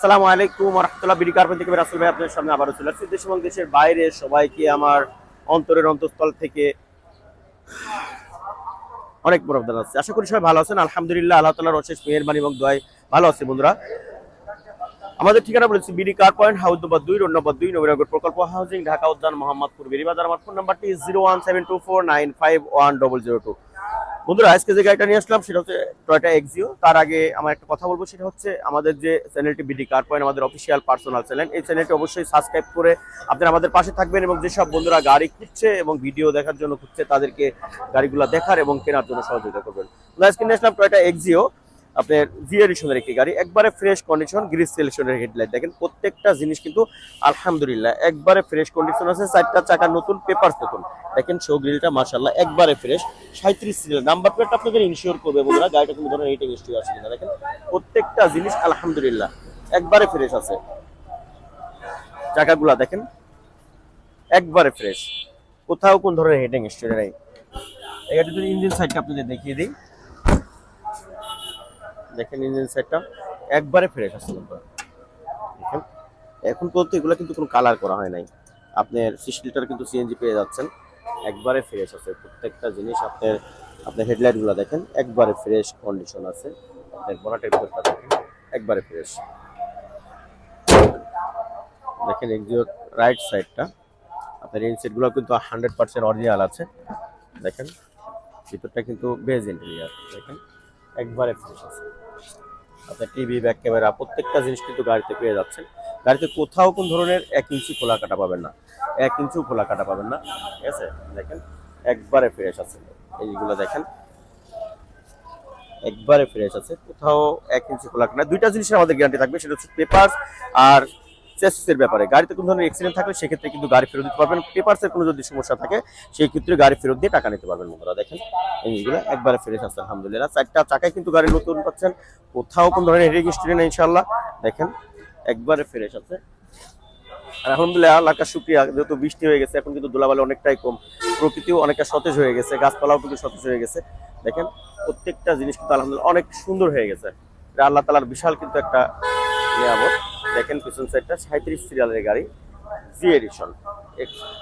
আসসালামু আলাইকুম রহমতুল্লাহ, বিডি কার্পেন থেকে রাসুল ভাই আপনাদের সামনে আবারও চলে আসছি। দেশ এবং দেশের বাইরে সবাইকে আমার অন্তরের অন্তঃস্থল থেকে অনেক বড় অবদান আছে। আশা করি সবাই ভালো আছেন। আলহামদুলিল্লাহ আল্লাহ তালার অশেষ মেহরবানি এবং দোয়াই ভালো আছে বন্ধুরা। আমাদের ঠিকানা বলেছি BD car point house number দুই, রোড নম্বর দুই, নবীনগর প্রকল্প হাউজিং, ঢাকা উদ্যান, মোহাম্মদপুর বেরিবাজার আমার ফোন নাম্বারটি zero one seven two four nine five one double zero two. বন্ধুরা, আজকে যে গাড়িটা নিয়ে আসলাম সেটা হচ্ছে টয়টা এক্সিও তার আগে আমার একটা কথা বলব, সেটা হচ্ছে আমাদের যে চ্যানেলটি বিডি কার পয়েন্ট আমাদের অফিসিয়াল পার্সোনাল চ্যানেল এই চ্যানেলটি অবশ্যই সাবস্ক্রাইব করে আপনারা আমাদের পাশে থাকবেন এবং যেসব বন্ধুরা গাড়ি খুঁজছে এবং ভিডিও দেখার জন্য খুঁজছে, তাদেরকে গাড়িগুলো দেখার এবং কেনার জন্য সহযোগিতা করবেন। আজকে নিয়ে আসলাম টয়টা এক্সিও আপনার জিও এডিশনের একটি গাড়ি, একবারে ফ্রেশ কন্ডিশন গ্রিস সেলেশনের হেডলাইট দেখেন, প্রত্যেকটা জিনিস কিন্তু আলহামদুলিল্লাহ, একবারে ফ্রেশ কন্ডিশন আছে, চারটা চাকা নতুন পেপার নতুন দেখেন শো গ্রিলটা মার্শাল্লাহ একবারে ফ্রেশ সাঁত্রিশ সিরিয়াল নাম্বার প্লেট আপনাদের ইনশিওর করবে বন্ধুরা, গাড়িটা কোনো ধরনের রেটিং হিস্ট্রি আছে কিনা, দেখেন। প্রত্যেকটা জিনিস আলহামদুলিল্লাহ, একবারে ফ্রেশ আছে। চাকাগুলা দেখেন, একবারে ফ্রেশ কোথাও কোন ধরনের হেডিং হিস্ট্রি নেই। গাড়ির যদি ইঞ্জিন সাইডটা আপনাদের দেখিয়ে দিই। দেখেন ইঞ্জিন সাইডটা একবারে ফ্রেশ আছে। দেখেন, এখন পর্যন্ত এগুলো কিন্তু কোনো কালার করা হয় নাই। আপনার সিস্টেলটার কিন্তু সিএনজি পেয়ে যাচ্ছেন, একবারে ফ্রেশ আছে। প্রত্যেকটা জিনিস আপনার আপনার হেডলাইটগুলো দেখেন, একবারে ফ্রেশ কন্ডিশন আছে। আপনার বনাটের ভিতরটা দেখেন, একবারে ফ্রেশ দেখেন এক্সিওর রাইট সাইডটা আপনার ইন সেটগুলো কিন্তু হান্ড্রেড পার্সেন্ট অরিজিনাল আছে। দেখেন, ভিতরটা কিন্তু বেজ ইন্টেরিয়ার দেখেন, একবারে ফ্রেশ আছে। আপনার টিভি, ব্যাক ক্যামেরা, প্রত্যেকটা জিনিস কিন্তু গাড়িতে পেয়ে যাচ্ছেন। গাড়িতে কোথাও কোন ধরনের এক ইঞ্চি খোলা কাটা পাবেন না। এক ইঞ্চিও খোলা কাটা পাবেন না। ঠিক আছে? দেখেন, একবারে ফ্রেশ আছে। এইগুলো দেখেন। একবারে ফ্রেশ আছে। কোথাও এক ইঞ্চি খোলা কাটা দুইটা জিনিসের আমাদের গ্যারান্টি থাকবে, সেটা হচ্ছে পেপার আর চেসিসের ব্যাপারে। গাড়িতে কোনো ধরনের অ্যাক্সিডেন্ট থাকলে সেক্ষেত্রে কিন্তু গাড়ি ফেরত দিতে পারবেন। পেপারসের কোনো যদি সমস্যা থাকে সেই ক্ষেত্রে গাড়ি ফেরত দিয়ে টাকা নিতে পারবেন বন্ধুরা, দেখেন। এইগুলো একবারে ফ্রেশ আছে, আলহামদুলিল্লাহ। চারটা চাকায় কিন্তু গাড়ি নতুন পাচ্ছেন। কোথাও কোনো ধরনের রেজিস্ট্রি নেই ইনশাল্লাহ দেখেন, একবারে ফ্রেশ আছে। আলহামদুলিল্লাহ, আল্লাহর শুক্রিয়া। যেহেতু বৃষ্টি হয়ে গেছে, এখন কিন্তু ধুলাবালি অনেকটাই কম। প্রকৃতিও অনেকটা সতেজ হয়ে গেছে, গাছপালাও কিন্তু সতেজ হয়ে গেছে। দেখেন, প্রত্যেকটা জিনিস কিন্তু আলহামদুলিল্লাহ অনেক সুন্দর হয়ে গেছে। এটা আল্লাহ তালার বিশাল কিন্তু একটা নিয়ামত। দেখেন পিছন সাইডটা সাঁত্রিশ সিরিয়ালের গাড়ি জি এডিশন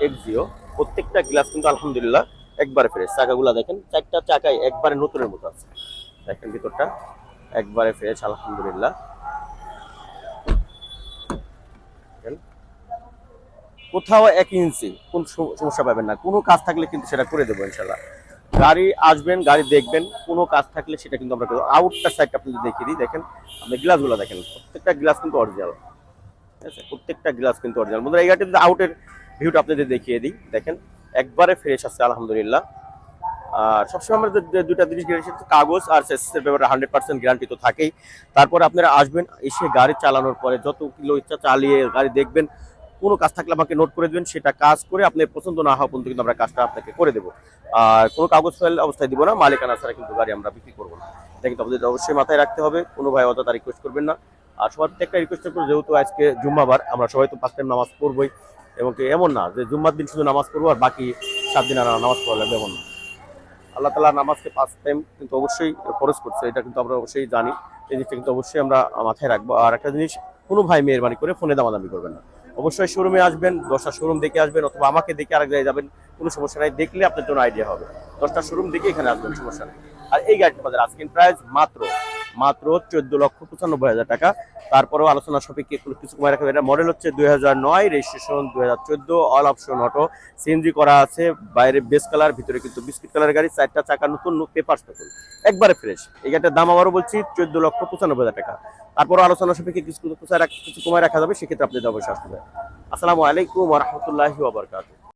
এক্স জিও প্রত্যেকটা গ্লাস কিন্তু আলহামদুলিল্লাহ একবারে ফ্রেশ চাকাগুলা দেখেন, চারটা চাকাই একবারে নতুনের মতো আছে। দেখেন ভিতরটা, একবারে ফ্রেশ আলহামদুলিল্লাহ। কোথাও এক ইঞ্চি কোন সম- সমস্যা পাবেন না। কোনো কাজ থাকলে কিন্তু সেটা করে দেবো ইনশাল্লাহ গাড়ি আসবেন, গাড়ি দেখবেন, কোনো কাজ থাকলে সেটা কিন্তু আমরা করব। আউটটা সাইডটা যদি দেখিয়ে দিই, দেখেন, আপনি গ্লাসগুলো দেখেন, প্রত্যেকটা গ্লাস কিন্তু অরিজিনাল ঠিক আছে? প্রত্যেকটা গ্লাস কিন্তু অরিজিনাল বন্ধুরা, এই গাড়িতে আউটের ভিউটা আপনাদের দেখিয়ে দিই, দেখেন, একবারে ফ্রেশ আছে, আলহামদুলিল্লাহ। আর সবসময় আমরা দুইটা জিনিস গ্যারান্টি কাগজ আর সেসের ব্যাপারে হান্ড্রেড পার্সেন্ট গ্যারান্টি তো থাকেই। তারপরে আপনারা আসবেন, এসে গাড়ি চালানোর পরে যত কিলো ইচ্ছা চালিয়ে গাড়ি দেখবেন কোনো কাজ থাকলে আমাকে নোট করে দেবেন, সেটা কাজ করে আপনার পছন্দ না হওয়া পর্যন্ত কিন্তু আমরা কাজটা আপনাকে করে দেবো। আর কোনো কাগজ ফাইল অবস্থায় দিব না, মালিকানা ছাড়া কিন্তু গাড়ি আমরা বিক্রি করব না। এটা কিন্তু আপনাদের অবশ্যই মাথায় রাখতে হবে, কোনো ভাই অযথা রিকোয়েস্ট করবেন না। আর সবার প্রতি একটা রিকোয়েস্ট করব, যেহেতু আজকে জুম্মাবার, আমরা সবাই তো ফার্স্ট টাইম নামাজ পড়বোই, এবং এমন না যে জুম্মার দিন শুধু নামাজ পড়ব আর বাকি সাত দিন আর নামাজ পড়া লাগবে এমন না। আল্লাহ তালা নামাজকে পাঁচ টাইম কিন্তু অবশ্যই খরচ করছে, এটা কিন্তু আমরা অবশ্যই জানি। এই জিনিসটা কিন্তু অবশ্যই আমরা মাথায় রাখব। আর একটা জিনিস, কোনো ভাই মেহরবানি করে ফোনে দামাদামি করবেন না। অবশ্যই শোরুমে আসবেন, দশটা শোরুম দেখে আসবেন, অথবা আমাকে দেখে আরেক জায়গায় যাবেন, কোনো সমস্যা নাই, দেখলে আপনার জন্য আইডিয়া হবে। দশটা শোরুম দেখে এখানে আসবেন, সমস্যা নেই। আর এই গাড়িটা বাজার আজকের প্রাইস মাত্র মাত্র চোদ্দ লক্ষ পঁচানব্বই হাজার টাকা। তারপরেও আলোচনা একটু কিছু কমায় রাখবে এটা মডেল হচ্ছে দুই হাজার নয় রেজিস্ট্রেশন দুই হাজার চোদ্দ অল অপশন অটো সিএনজি করা আছে, বাইরে বেস কালার ভিতরে কিন্তু বিস্কিট কালার গাড়ি, চারটা চাকা, নতুন পেপার নতুন। একবারে ফ্রেশ এই গাড়িটার দাম আবারও বলছি, চোদ্দ লক্ষ পঁচানব্বই হাজার টাকা। তারপরও আলোচনা সাপেক্ষে কিছু কিছু কমায় রাখা যাবে, সেক্ষেত্রে আপনি অবশ্যই আসতে আসসালামু আলাইকুম রহমতুল্লাহি